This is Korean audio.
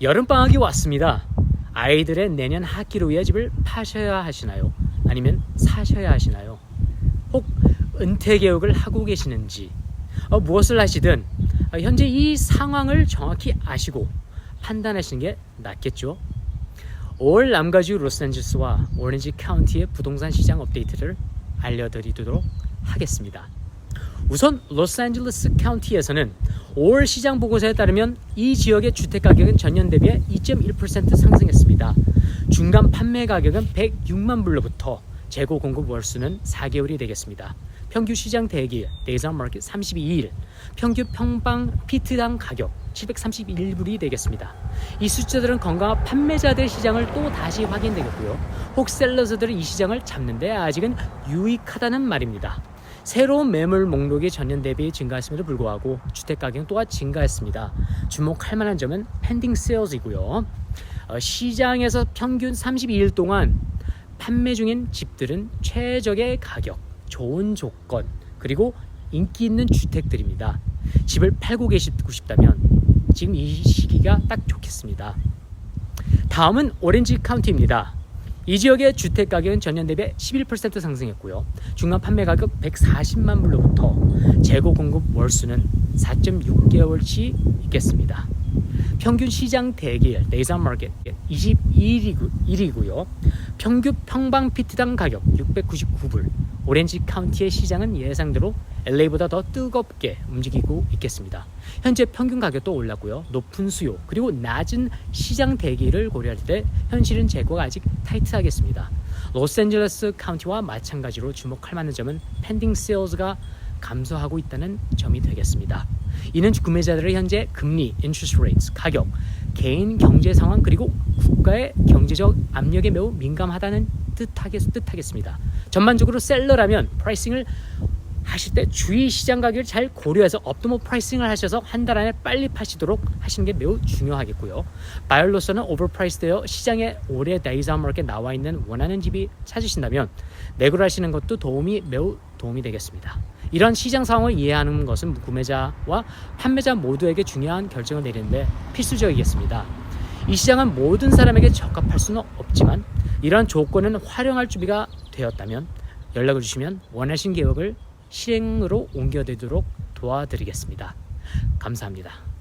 여름방학이 왔습니다. 아이들의 내년 학기를 위해 집을 파셔야 하시나요? 아니면 사셔야 하시나요? 혹 은퇴 계획을 하고 계시는지 어, 무엇을 하시든 어, 현재 이 상황을 정확히 아시고 판단하시는 게 낫겠죠. 5월 남가주 로스앤젤레스와 오렌지 카운티의 부동산 시장 업데이트를 알려드리도록 하겠습니다. 우선 로스앤젤레스 카운티에서는 5월 시장 보고서에 따르면 이 지역의 주택 가격은 전년 대비해 2.1% 상승했습니다. 중간 판매 가격은 106만 불로부터 재고 공급 월수는 4개월이 되겠습니다. 평균 시장 대기일 데이즈 온 마켓 32일 평균 평방 피트당 가격 731불이 되겠습니다. 이 숫자들은 건강한 판매자들 시장을 또 다시 확인되겠고요. 혹 셀러스들은 이 시장을 잡는데 아직은 유익하다는 말입니다. 새로운 매물 목록이 전년 대비 증가했음에도 불구하고 주택 가격은 또한 증가했습니다. 주목할 만한 점은 펜딩 세일즈이고요. 어, 시장에서 평균 32일 동안 판매 중인 집들은 최적의 가격, 좋은 조건, 그리고 인기 있는 주택들입니다. 집을 팔고 계시고 싶다면 지금 이 시기가 딱 좋겠습니다. 다음은 오렌지 카운티입니다. 이 지역의 주택 가격은 전년 대비 11% 상승했고요. 중간 판매 가격 140만 불로부터 재고 공급 월수는 4.6개월치 있겠습니다. 평균 시장 대기일 데이즈 마켓 22일이고요. 평균 평방 피트당 가격 699불. 오렌지 카운티의 시장은 예상대로 LA보다 더 뜨겁게 움직이고 있겠습니다. 현재 평균 가격도 올랐고요. 높은 수요 그리고 낮은 시장 대기를 고려할 때 현실은 재고가 아직 타이트하겠습니다. 로스앤젤레스 카운티와 마찬가지로 주목할 만한 점은 펜딩 세일즈가 감소하고 있다는 점이 되겠습니다. 이는 구매자들의 현재 금리, interest rates, 가격, 개인 경제 상황 그리고 국가의 경제적 압력에 매우 민감하다는 뜻하겠, 뜻하겠습니다. 전반적으로 셀러라면 프라이싱을 하실 때 주위 시장 가격을 잘 고려해서 업토모 프라이싱을 하셔서 한 달 안에 빨리 파시도록 하시는 게 매우 중요하겠고요. 바이올로서는 오버프라이스 되어 시장에 올해 데이즈 마켓에 나와 있는 원하는 집이 찾으신다면 매도를 하시는 것도 도움이 매우 도움이 되겠습니다. 이런 시장 상황을 이해하는 것은 구매자와 판매자 모두에게 중요한 결정을 내리는데 필수적이겠습니다. 이 시장은 모든 사람에게 적합할 수는 없지만 이러한 조건은 활용할 준비가 되었다면 연락을 주시면 원하신 계획을 실행으로 옮겨드리도록 도와드리겠습니다. 감사합니다.